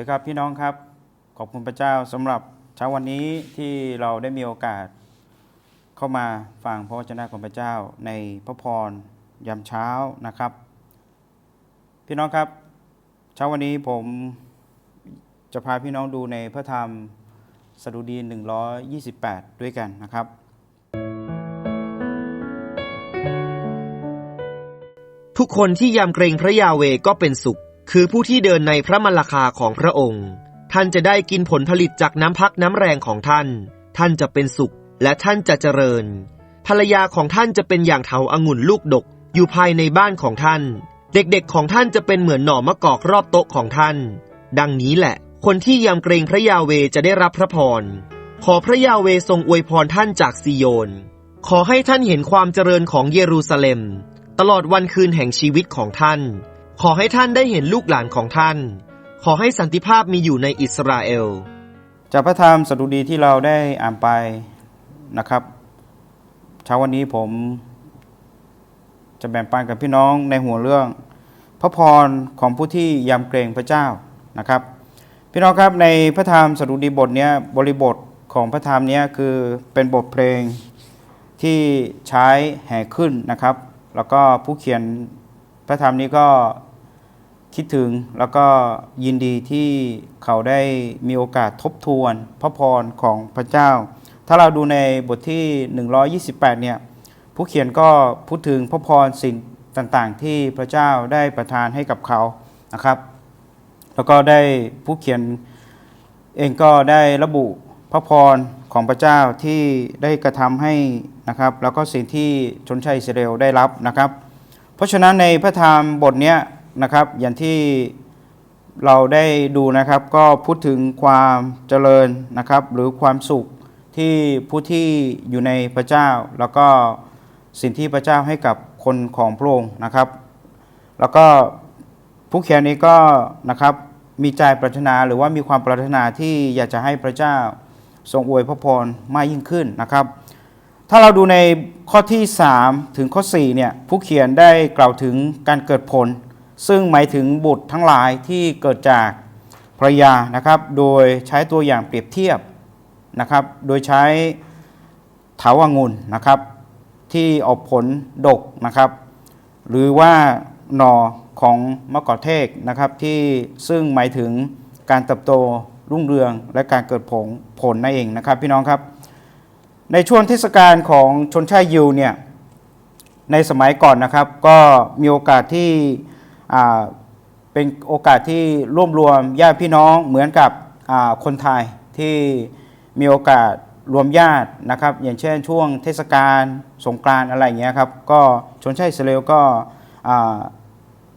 ดีครับพี่น้องครับ ขอบคุณพระเจ้าสำหรับเช้าวันนี้ที่เราได้มีโอกาส เข้ามาฟังพระวจนะของพระเจ้าในพระพรยามเช้านะครับ พี่น้องครับ เช้าวันนี้ผมจะพาพี่น้องดูในพระธรรมสดุดี 128 ด้วยกันนะครับ ทุกคนที่ยำเกรงพระยาเวก็เป็นสุข คือผู้ที่เดินในพระมรรคาของพระองค์ ท่านจะได้กินผลผลิตจากน้ำพักน้ำแรงของท่าน ท่านจะเป็นสุข และท่านจะเจริญ ภรรยาของท่านจะเป็นอย่างเถาองุ่นลูกดกอยู่ภายในบ้านของท่าน เด็กๆของท่านจะเป็นเหมือนหน่อมะกอกรอบโต๊ะของท่าน ดังนี้แหละ คนที่ยำเกรงพระยาเวจะได้รับพระพร ขอพระยาเวทรงอวยพรท่านจากซีโยน ขอให้ท่านเห็นความเจริญของเยรูซาเล็ม ตลอดวันคืนแห่งชีวิตของท่าน ขอให้ท่านได้เห็นลูกหลานของท่าน ขอให้สันติภาพมีอยู่ในอิสราเอล จากพระธรรมสดุดีที่เราได้อ่านไปนะครับ เช้าวันนี้ผมจะแบ่งปันกับพี่น้องในหัวเรื่อง พระพรของผู้ที่ยำเกรงพระเจ้านะครับ พี่น้องครับในพระธรรมสดุดีบทนี้บริบทของพระธรรมนี้คือเป็นบทเพลงที่ใช้แห่ขึ้นนะครับ แล้วก็ผู้เขียนพระธรรมนี้ก็ คิดถึงแล้วก็ยินดีที่เขาได้มีโอกาสทบทวนพระพรของพระเจ้า ถ้าเราดูในบทที่ 128 เนี่ย ผู้เขียนก็พูดถึงพระพรสิ่งต่างๆ ที่พระเจ้าได้ประทานให้กับเขานะครับ แล้วก็ได้ผู้เขียนเองก็ได้ระบุพระพรของพระเจ้าที่ได้กระทำให้นะครับ แล้วก็สิ่งที่ชนชาติอิสราเอลได้รับนะครับ เพราะฉะนั้นในพระธรรมบทเนี้ย นะครับ อย่างที่เราได้ดูนะครับ ก็พูดถึงความเจริญนะครับ หรือความสุขที่ผู้ที่อยู่ในพระเจ้า แล้วก็สิ่งที่พระเจ้าให้กับคนของพระองค์นะครับ แล้วก็ผู้เขียนนี้ก็นะครับมีใจปรารถนาหรือว่ามีความปรารถนาที่อยากจะให้พระเจ้าทรงอวยพระพรมากยิ่งขึ้นนะครับ ถ้าเราดูในข้อที่ 3 ถึงข้อ4เนี่ยผู้เขียนได้กล่าวถึงการเกิดผล ซึ่งหมายถึงบุตรทั้งหลายที่เกิดจากภรยานะครับ โดยใช้ตัวอย่างเปรียบเทียบนะครับ โดยใช้เถาวังุ่นนะครับ ที่ออกผลดกนะครับ หรือว่าหนอของมะกอกเทศนะครับที่ซึ่งหมายถึงการเติบโตรุ่งเรืองและการเกิดผลผลนั่นเองนะครับ พี่น้องครับ ในช่วงเทศกาลของชนชาติยิวเนี่ยในสมัยก่อนนะครับ ก็มีโอกาสที่ เป็นโอกาสที่ร่วมรวมญาติพี่น้องเหมือนกับคนไทยที่มีโอกาสรวมญาตินะครับ อย่างเช่นช่วงเทศกาลสงกรานต์อะไรอย่างเงี้ยครับก็ชนชาติอิสราเอลก็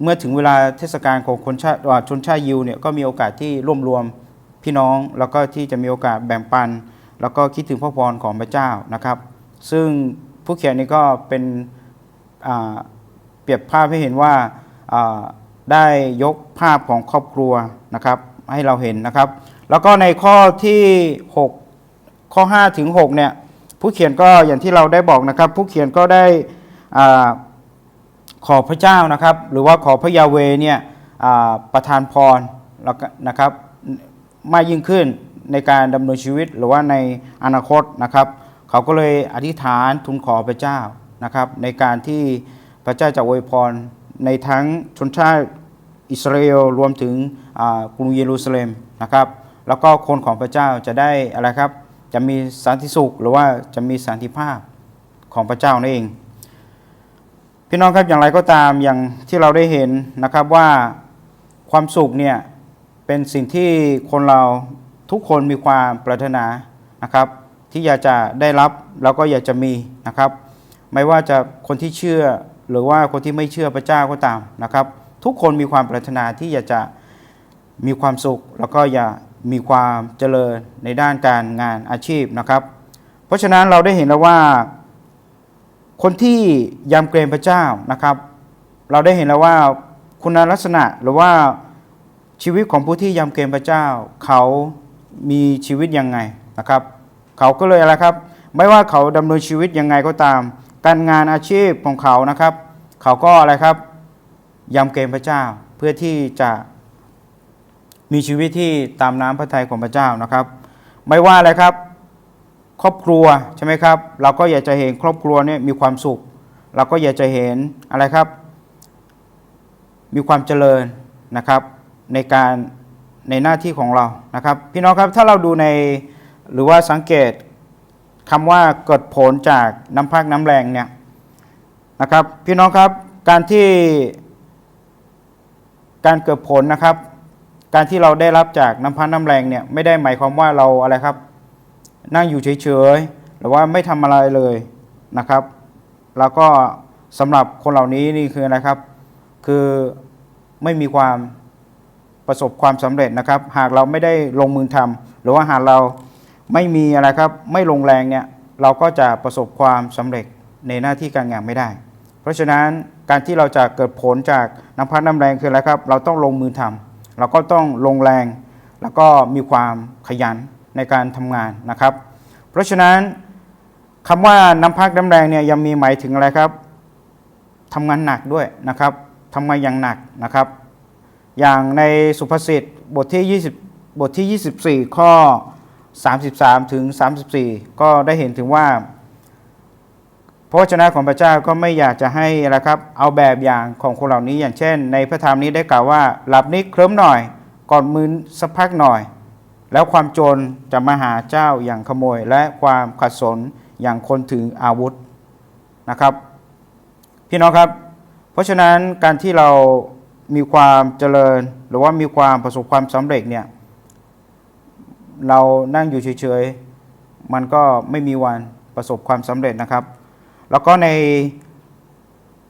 เมื่อถึงเวลาเทศกาลของคนชาติชนชาติยิวเนี่ยก็มีโอกาสที่ร่วมรวมพี่น้องแล้วก็ที่จะมีโอกาสแบ่งปัน แล้วก็คิดถึงพระพรของพระเจ้านะครับ ซึ่งผู้เขียนนี้ก็เป็นเปรียบภาพให้เห็นว่า ได้ยกภาพของครอบครัวนะครับให้เราเห็นนะครับ แล้วก็ในข้อที่ 6 ข้อ 5 ถึง 6 เนี่ย ผู้เขียนก็อย่างที่เราได้บอกนะครับ ผู้เขียนก็ได้อขอพระเจ้านะครับ หรือว่าขอพระยาเวเนี่ยประทานพรนะครับมากยิ่งขึ้นในการดำเนินชีวิตหรือว่าในอนาคตนะครับ เขาก็เลยอธิษฐานทูลขอพระเจ้านะครับ ในการที่พระเจ้าจะอวยพร ในทั้งชนชาติอิสราเอลรวมถึงกรุงเยรูซาเล็มนะครับ แล้วก็คนของพระเจ้าจะได้อะไรครับ จะมีสันติสุขหรือว่าจะมีสันติภาพของพระเจ้านั่นเอง พี่น้องครับอย่างไรก็ตามอย่างที่เราได้เห็นนะครับว่าความสุขเนี่ยเป็นสิ่งที่คนเราทุกคนมีความปรารถนานะครับ ที่อยากจะได้รับแล้วก็อยากจะมีนะครับ ไม่ว่าจะคนที่เชื่อ หรือว่าคนที่ไม่เชื่อพระเจ้าก็ตามนะครับ ทุกคนมีความปรารถนาที่อยากจะมีความสุข แล้วก็อยากมีความเจริญในด้านการงานอาชีพนะครับ เพราะฉะนั้นเราได้เห็นแล้วว่า คนที่ยำเกรงพระเจ้านะครับ เราได้เห็นแล้วว่าคุณลักษณะหรือว่าชีวิตของผู้ที่ยำเกรงพระเจ้า เขามีชีวิตยังไงนะครับ เขาก็เลยอะไรครับ ไม่ว่าเขาดำเนินชีวิตยังไงก็ตาม การงานอาชีพของเขานะครับ เขาก็อะไรครับยำเกรงพระเจ้าเพื่อที่จะมีชีวิตที่ตามน้ำพระทัยของพระเจ้านะครับ ไม่ว่าอะไรครับ ครอบครัวใช่ไหมครับ เราก็อยากจะเห็นครอบครัวเนี่ยมีความสุข เราก็อยากจะเห็นอะไรครับ มีความเจริญนะครับในการในหน้าที่ของเรานะครับ พี่น้องครับถ้าเราดูในหรือว่าสังเกต คำว่าเกิดผลจากน้ำพักน้ำแรงเนี่ยนะครับ พี่น้องครับการที่การเกิดผลนะครับ การที่เราได้รับจากน้ำพักน้ำแรงเนี่ยไม่ได้หมายความว่าเราอะไรครับ นั่งอยู่เฉยๆหรือว่าไม่ทำอะไรเลยนะครับ แล้วก็สำหรับคนเหล่านี้นี่คืออะไรครับ คือไม่มีความประสบความสำเร็จนะครับ หากเราไม่ได้ลงมือทำหรือว่าหากเรา ไม่มีอะไรครับไม่ลงแรงเนี่ยเราก็จะประสบความสำเร็จในหน้าที่การงานไม่ได้ เพราะฉะนั้นการที่เราจะเกิดผลจากน้ำพักน้ำแรงคืออะไรครับ เราต้องลงมือทำเราก็ต้องลงแรง แล้วก็มีความขยันในการทำงานนะครับ เพราะฉะนั้นคำว่าน้ำพักน้ำแรงเนี่ยยังมีหมายถึงอะไรครับทำงานหนักด้วยนะครับทำงานอย่างหนักนะครับ อย่างในสุภาษิตบทที่ 20 บทที่ 24 ข้อ 33 ถึง 34 ก็ได้เห็นถึงว่าพระวจนะของพระเจ้าก็ไม่อยากจะให้อะไรครับ เอาแบบอย่างของคนเหล่านี้อย่างเช่น ในพระธรรมนี้ได้กล่าวว่า หลับนิดเคลิ้มหน่อยก่อนมือสักพักหน่อย แล้วความโจรจะมาหาเจ้าอย่างขโมย และความขัดสนอย่างคนถืออาวุธนะครับ พี่น้องครับ เพราะฉะนั้นการที่เรามีความเจริญหรือว่ามีความประสบความสำเร็จเนี่ย เรานั่งอยู่เฉยๆ มันก็ไม่มีวันประสบความสำเร็จนะครับ แล้วก็ใน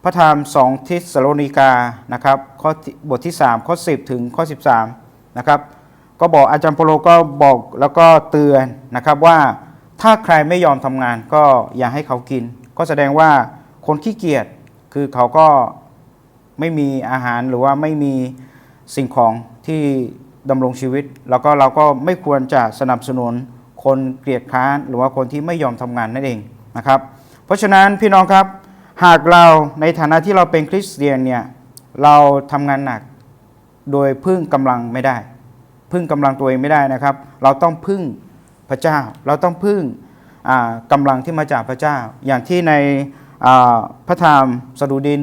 พระธรรมสองทิสโลนิกานะครับข้อบทที่ 3 ข้อ 10 ถึงข้อ 13 นะครับ ก็บอกอาจารย์โปโลก็บอกแล้วก็เตือนนะครับว่าถ้าใครไม่ยอมทำงานก็อย่าให้เขากิน ก็แสดงว่าคนขี้เกียจคือเขาก็ไม่มีอาหารหรือว่าไม่มีสิ่งของที่ ดำรงชีวิต แล้วก็เราก็ไม่ควรจะสนับสนุนคนเกลียดค้านหรือว่าคนที่ไม่ยอมทำงานนั่นเองนะครับ เพราะฉะนั้นพี่น้องครับหากเราในฐานะที่เราเป็นคริสเตียนเนี่ยเราทำงานหนักโดยพึ่งกำลังไม่ได้ พึ่งกำลังตัวเองไม่ได้นะครับ เราต้องพึ่งพระเจ้า เราต้องพึ่งอ่ากำลังที่มาจากพระเจ้า อย่างที่ในพระธรรมสดุดี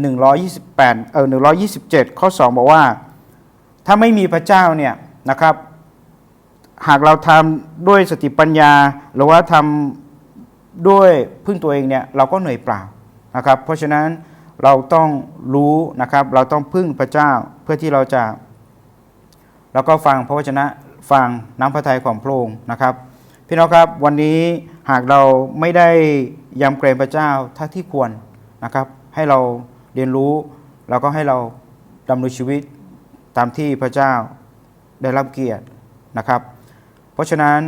128เออ127 ข้อ 2 บอกว่า ถ้าไม่มีพระเจ้าเนี่ย นะครับ หากเราทำด้วยสติปัญญา หรือว่าทำด้วยพึ่งตัวเองเนี่ยเราก็เหนื่อยเปล่านะครับ เพราะฉะนั้นเราต้องรู้นะครับ เราต้องพึ่งพระเจ้าเพื่อที่เราจะ แล้วก็ฟังพระวจนะฟังน้ำพระทัยของพระองค์นะครับ พี่น้องครับวันนี้หากเราไม่ได้ยำเกรงพระเจ้าเท่าที่ควรนะครับ ให้เราเรียนรู้แล้วก็ให้เราดำเนินชีวิตตามที่พระเจ้า ได้รับเกียรตินะครับ เพราะฉะนั้น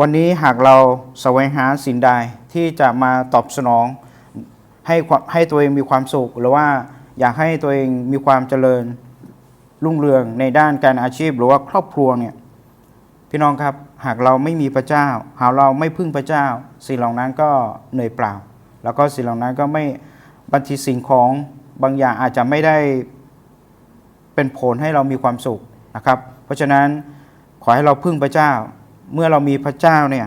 วันนี้หากเราแสวงหาสิ่งใดที่จะมาตอบสนองให้ให้ตัวเองมีความสุข หรือว่าอยากให้ตัวเองมีความเจริญรุ่งเรืองในด้านการอาชีพ หรือว่าครอบครัวเนี่ยพี่น้องครับหากเราไม่มีพระเจ้า หากเราไม่พึ่งพระเจ้า สิ่งเหล่านั้นก็เหนื่อยเปล่า แล้วก็สิ่งเหล่านั้นก็ไม่บางทีสิ่งของบางอย่างอาจจะไม่ได้เป็นผลให้เรามีความสุข นะครับ เพราะฉะนั้นขอให้เราพึ่งพระเจ้า เมื่อเรามีพระเจ้าเนี่ย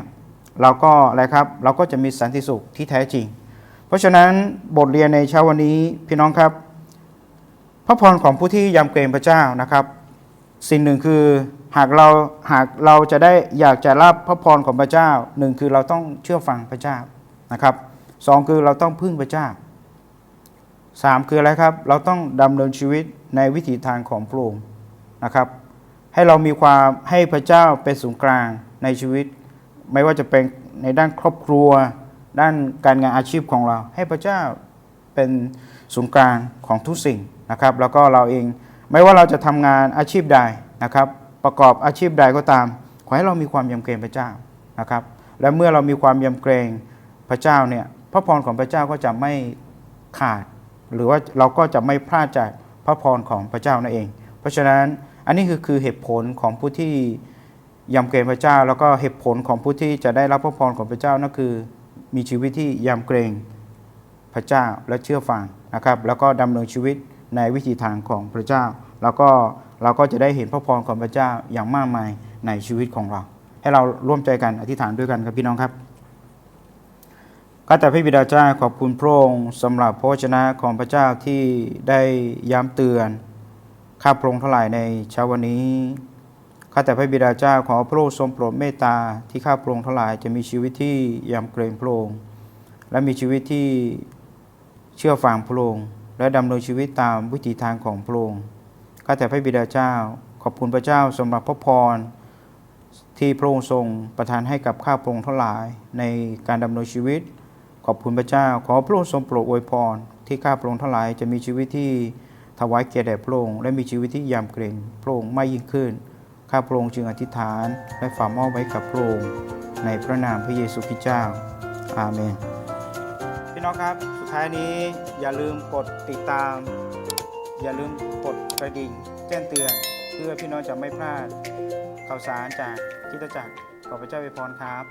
เราก็อะไรครับเราก็จะมีสันติสุขที่แท้จริง เพราะฉะนั้นบทเรียนในเช้าวันนี้พี่น้องครับ พระพรของผู้ที่ยำเกรงพระเจ้านะครับ สิ่งหนึ่งคือหากเราหากเราจะได้อยากจะรับพระพรของพระเจ้าหนึ่งคือเราต้องเชื่อฟังพระเจ้านะครับสองคือเราต้องพึ่งพระเจ้าสามคืออะไรครับ เราต้องดำเนินชีวิตในวิถีทางของพระองค์ นะครับ ให้เรามีความให้พระเจ้าเป็นศูนย์กลางในชีวิต ไม่ว่าจะเป็นในด้านครอบครัว ด้านการงานอาชีพของเรา ให้พระเจ้าเป็นศูนย์กลางของทุกสิ่งนะครับ แล้วก็เราเองไม่ว่าเราจะทำงานอาชีพใดนะครับ ประกอบอาชีพใดก็ตาม ขอให้เรามีความยำเกรงพระเจ้านะครับ และเมื่อเรามีความยำเกรงพระเจ้าเนี่ยพระพรของพระเจ้าก็จะไม่ขาด หรือว่าเราก็จะไม่พลาดจากพระพรของพระเจ้านั่นเอง เพราะฉะนั้น อันนี้คือคือเหตุผลของผู้ที่ยำเกรงพระเจ้า แล้วก็เหตุผลของผู้ที่จะได้รับพระพรของพระเจ้านั่นคือ มีชีวิตที่ยำเกรงพระเจ้าและเชื่อฟังนะครับ แล้วก็ดำเนินชีวิตในวิธีทางของพระเจ้า แล้วก็เราก็จะได้เห็นพระพรของพระเจ้าอย่างมากมายในชีวิตของเรา ให้เราร่วมใจกันอธิษฐานด้วยกันครับพี่น้องครับก็แต่พระบิดาเจ้าขอบคุณพระองค์สำหรับพระวจนะของพระเจ้าที่ได้ย้ำเตือน ข้าพระองค์ทั้งหลายในเช้าวันนี้ ข้าแต่พระบิดาเจ้าขอพระองค์ทรงโปรดเมตตาที่ข้าพระองค์ทั้งหลายจะมีชีวิตที่ยำเกรงพระองค์และมีชีวิตที่เชื่อฟังพระองค์และดำเนินชีวิตตามวิถีทางของพระองค์ข้าแต่พระบิดาเจ้า ขอบคุณพระเจ้าสำหรับพระพรที่พระองค์ทรงประทานให้กับข้าพระองค์ทั้งหลายในการดำเนินชีวิต ขอบคุณพระเจ้า ขอพระองค์ทรงโปรดอวยพรที่ข้าพระองค์ทั้งหลายจะมีชีวิตที่ ถวายเกียรติแด่พระองค์และมีชีวิตที่ยำเกรงพระองค์ไม่ยิ่งขึ้น ข้าพระองค์จึงอธิษฐานและฝากมอบไว้กับพระองค์ในพระนามพระเยซูคริสต์เจ้า อาเมน พี่น้องครับ สุดท้ายนี้อย่าลืมกดติดตาม อย่าลืมกดกระดิ่งแจ้งเตือน เพื่อพี่น้องจะไม่พลาดข่าวสารจากคิดจักรขอพระเจ้าอวยพรครับ